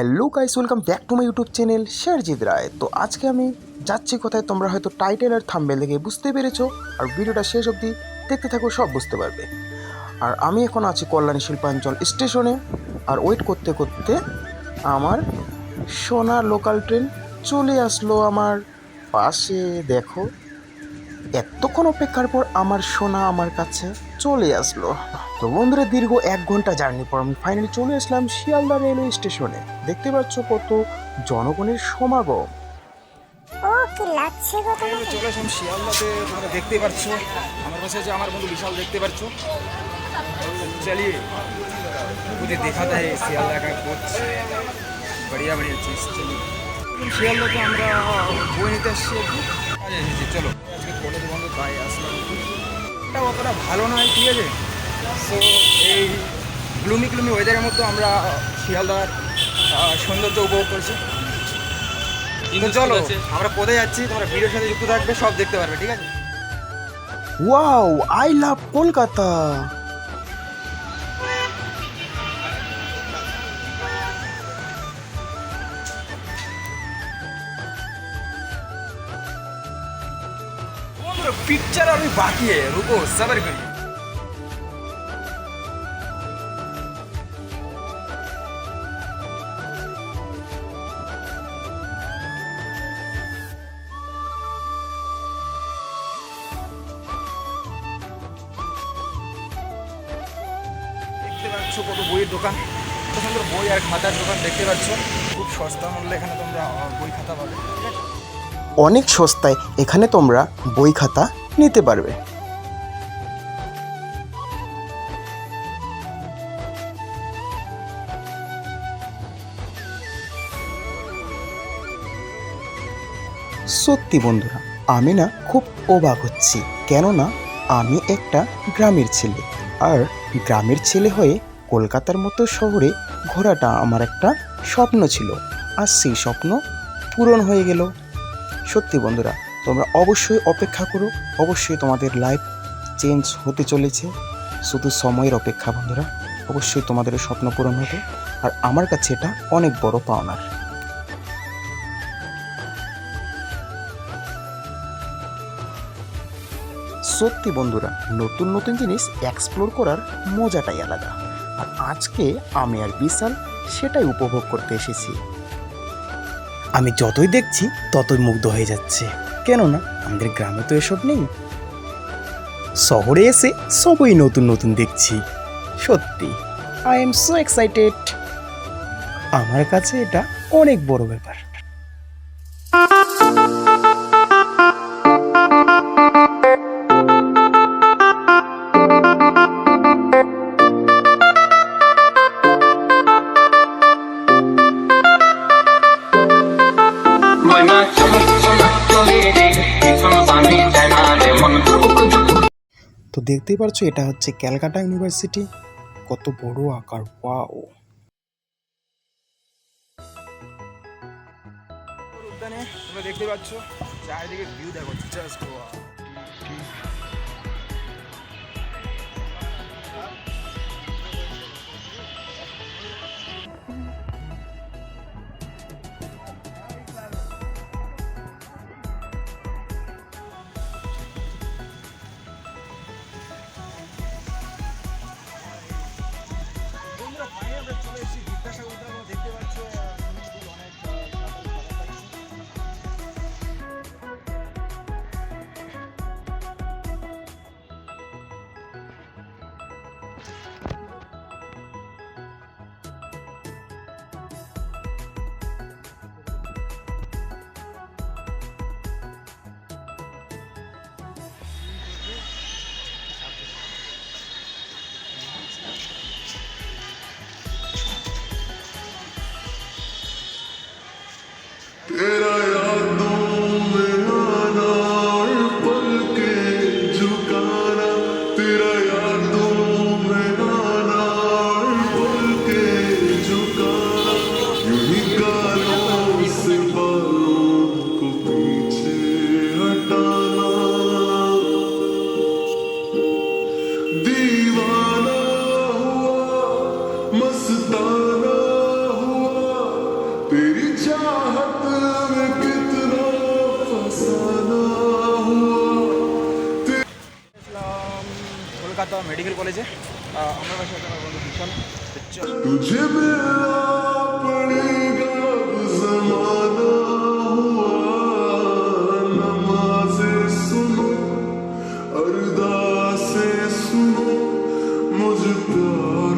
Hello guys, welcome back to my YouTube channel Sherjit Roy. তো আজকে আমি যাচ্ছি কোথায়, তোমরা হয়তো টাইটেল আর থাম্বেল দেখে বুঝতে পেরেছ, আর ভিডিওটা শেষ অবধি দেখতে থাকো, সব বুঝতে পারবে। আর আমি এখন আছি কল্যাণী শিল্পাঞ্চল স্টেশনে, আর ওয়েট করতে করতে আমার সোনা লোকাল ট্রেন চলে আসলো আমার পাশে। দেখো, এতক্ষণ অপেক্ষার পর আমার সোনা আমার কাছে চলে আসলো। তো বন্ধুরা দীর্ঘ এক ঘন্টা জার্নি পর আমি ফাইনালি চলে আসলাম শিয়ালদা রেলওয়ে স্টেশনে দেখতে পাচ্ছ কত জনগণের সমাগম ও কি লাগছে গো আমি তোমাকে চলে আসলাম শিয়ালদাতে তোমরা দেখতেই পাচ্ছ আমার পাশে আছে আমার বন্ধু বিশাল দেখতে পাচ্ছ চলিয়ে मुझे देखा था ये শিয়ালদা का कुछ बढ़िया बढ़िया चीज चलिए শিয়ালদাতে আমরা বই নিতে আসছি একটু আরে এসেছি চলো আজকে কলেজ বন্ধ তাই আসলাম এটা অতটা ভালো নয় ঠিক আছে সো এই গ্লুমি গ্লুমি ওয়েদারের মধ্যে আমরা শিয়ালদার আহ, সৌন্দর্য উপভোগ করছি তো চলো আমরা কোথায় যাচ্ছি তোমরা ভিডিওর সাথে যুক্ত থাকবে সব দেখতে পারবে ঠিক আছে wow I love Kolkata picture अभी बाकी है रुको सबर करिए পাচ্ছ কত বইয়ের দোকান? কত সুন্দর বই আর খাতার দোকান দেখতে পাচ্ছ। খুব সস্তা মূল্যে এখানে তোমরা বই খাতা পাবে। অনেক সস্তায় এখানে তোমরা বই খাতা নিতে পারবে। সত্যি বন্ধুরা, আমি না খুব অবাক হচ্ছি। কেননা আমি একটা গ্রামের ছেলে, আর গ্রামের ছেলে হয়ে কলকাতার মতো শহরে ঘোরাটা আমার একটা স্বপ্ন ছিল। আর সেই স্বপ্ন পূরণ হয়ে গেল। সত্যি বন্ধুরা, তোমরা অবশ্যই অপেক্ষা করো। অবশ্যই তোমাদের লাইফ চেঞ্জ হতে চলেছে। শুধু সময়ের অপেক্ষা বন্ধুরা, অবশ্যই তোমাদের স্বপ্ন পূরণ হবে। আর আমার কাছে এটা অনেক বড় পাওনার সত্যি বন্ধুরা, নতুন নতুন জিনিস এক্সপ্লোর করার মজাটাই আলাদা। আজকে আমি আর বিশাল সেটাই উপভোগ করতে এসেছি। আমি যতই দেখছি, ততই মুগ্ধ হয়ে যাচ্ছে। কেননা, আমাদের গ্রামে তো এসব নেই। শহরে এসে সবই নতুন নতুন দেখছি। সত্যি আই এম সো এক্সাইটেড আমার কাছে এটা অনেক বড় ব্যাপার। দেখতেই পারছ, এটা হচ্ছে ক্যালকাটা ইউনিভার্সিটি। কত বড় আকার, ওয়াও। উদ্যানে দেখতে পাচ্ছ, চারিদিকে ভিউ দেখো জাস্ট বন্ধুরা Pero কলকাতা মেডিকেল কলেজে আহ, আমার বাসায় আছে আমার বন্ধু বিশাল তো চল। तुझे मिलना पड़ेगा अब जमाना हुआ नमाज़े सुनो अरदासे सुनो मुझ प्यार